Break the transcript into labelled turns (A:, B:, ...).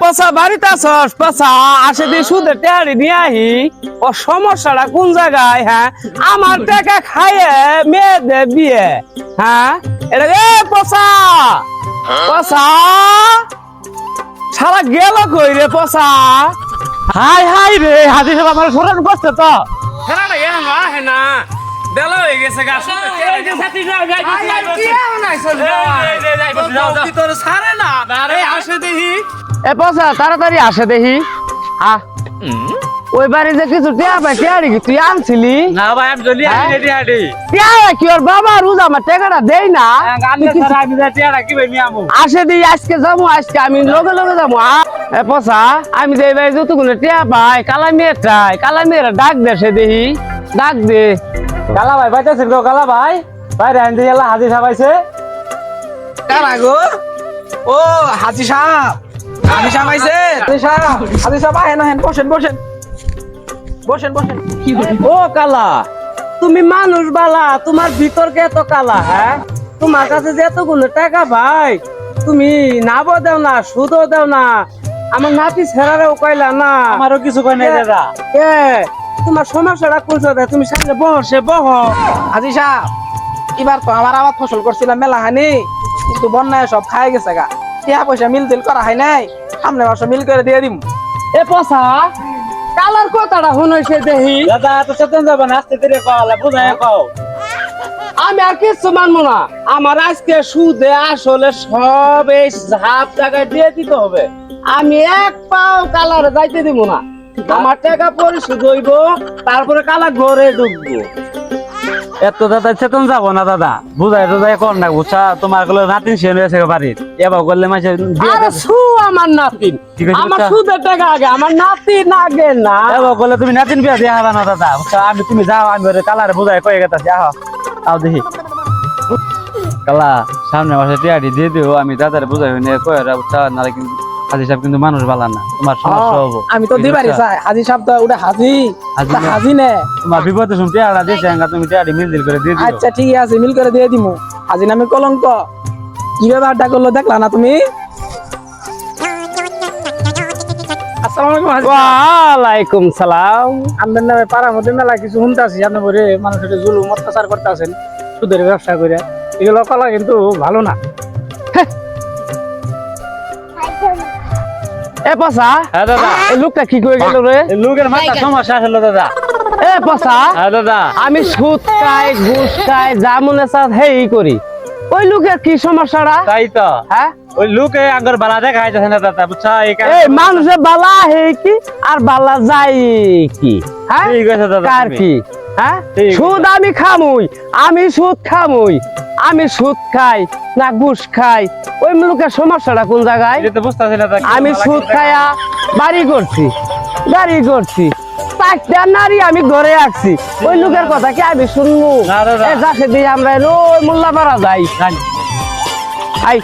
A: পচা বাড়িতে আছস পচা আসে দিয়ে সুদে টেহারি নিয়ে আহি। ও সমস্যাটা কোন জায়গায় হ্যাঁ? আমার টাকা খাইয়ে মেয়েদের বিয়ে হ্যাঁ? এটা এ পচা পচা সারা গেল কই রে পচা
B: হাই হাই রে হাজি সাহেব আমার সরান করছে তো।
A: হেনা না এ না হে না। দেলো হয়ে গেছে গা তোর সারে না? আরে আসে দেখি।
B: এ পয়সা তাড়াতাড়ি আসে দেখি। আ ওই বাড়ি যে কিছু টিয়া পাই টিয়ারি কি তুই আনছিলি?
C: না ভাই আমি জলি
B: হ্যাঁ?
C: আমি রেডি হাডি
B: টিয়া কি ওর বাবা রোজ আমার টাকাটা দেই না?
C: গান ছাড়া আমি কি ভাই
B: আসে দিই আজকে যাব আজকে আমি লগে লগে যাব আ, এ পচা আমি দেই ভাই যতগুলো টিয়া পাই কালা মেয়েটাই কালা মেয়েরা ডাক দে সে দেখি। ডাক দে।
C: কালা ভাই বাইতেছেন গো কালা ভাই? বাইরে আইন দিয়ে হাজি সাহেব আইছে।
A: কারা গো? ও হাজি সাহেব। বসেন বসেন। বসেন বসেন।
B: ও কালা তুমি মানুষ বালা তোমার ভিতর কে এত কালা হ্যাঁ? তোমার কাছে যে এতগুলো টাকা ভাই তুমি নাবো দেও না সুদও দেও না। আমার নাতি ছেড়ারেও কইলা না।
C: আমারও কিছু কই নাই দাদা।
B: এ তোমার সমস্যাটা কোন তুমি সামনে বহ।
A: হাজি সাহেব এবার তো আমার আবার ফসল করছিলাম মেলা হানি কিন্তু বন্যায় সব খাই গেছে গা। টিয়া পয়সা মিল তিল করা হয় নাই সামনে মাসে মিল করে দিয়ে দিম।
B: এ পসা কালার কথাটা শুনেছে দেখি
C: দাদা তো চেতন যাবে না আস্তে ধীরে কও বুঝাই কও।
B: আমি আর কিছু মানবো না। আমার আজকে সুদে আসলে সব এই ঝাপ জায়গায় দিয়ে দিতে হবে। আমি এক পাও কালারে যাইতে দিব না। আমার টাকা পরিশোধ হইব তারপরে কালা ঘরে ঢুকবো।
C: এত দাদা চেতন যাব না দাদা? বুঝাই বুঝাই কর না বুঝছা তোমারগুলো নাতিন শেন হয়েছে বাড়ির। এবার করলে মাসে
B: আরে সু আমার নাতিন। আমার। সুদের টাকা আগে আমার নাতিন আগে না।
C: এবার করলে তুমি নাতিন বিয়া দিয়া হবে না দাদা। বুঝছা আমি তুমি যাও আমি ওরে কালারে বুঝাই কয়ে গেতাছি আহ। তাও দেখি। কালা সামনে মাসে টিয়াটি দিয়ে দিও আমি দাদারে বুঝাই নিয়ে কয়ে রা বুঝছা নালে কিন্তু হাজি সাহেব কিন্তু মানুষ বালা না তোমার সমস্যা হব।
A: আমি তো দিবারি চাই। হাজি সাহেব তো ওটা হাজি।
C: হাজি নে। তোমার বিপদে শুন আঙ্গা তুমি মিল দিল করে দিয়ে দিও
A: আচ্ছা ঠিক আছে মিল করে দিয়ে দিমু। হাজি নামে কলঙ্ক। কি ব্যাপারটা করল দেখলা না তুমি? আসসালামু আলাইকুম হাজি।
B: ওয়ালাইকুম সালাম।
A: আপনার নামে পাড়ার মধ্যে মেলা কিছু শুনতেছি মানুষের জুলুম অত্যাচার করতেছেন সুদের ব্যবসা করে এগুলো কলা কিন্তু ভালো না।
B: এ পসা
C: হ্যাঁ দাদা।
B: এই লোকটা কি করে গেল রে?
C: এই লোকের মাথা সমস্যা দাদা।
B: এ পসা
C: হ্যাঁ দাদা।
B: আমি সুদ খাই ঘুষ খাই যা মনে হেই করি। ওই লোকের কি সমস্যাটা?
C: তাই তো।
B: হ্যাঁ?
C: ওই লোকে আগর বালা দেখা যাচ্ছে না দাদা বুঝছা? এই
B: মানুষে বালা হে কি? আর বালা যায় কি? হ্যাঁ?
C: ঠিক আছে দাদা
B: কার কি? হ্যাঁ? সুদ আমি খামুই আমি সুদ খামুই। আমি সুদ খাই না ঘুষ খাই। ওই লোকের সমস্যাটা কোন জায়গায়? আমি সুদ খায়া বাড়ি করছি গাড়ি করছি। চারটা নারী আমি ঘরে আসছি ওই লোকের কথা কি আমি শুনব? যাকে দিয়ে আমরা ওই মোল্লা মারা যাই। আই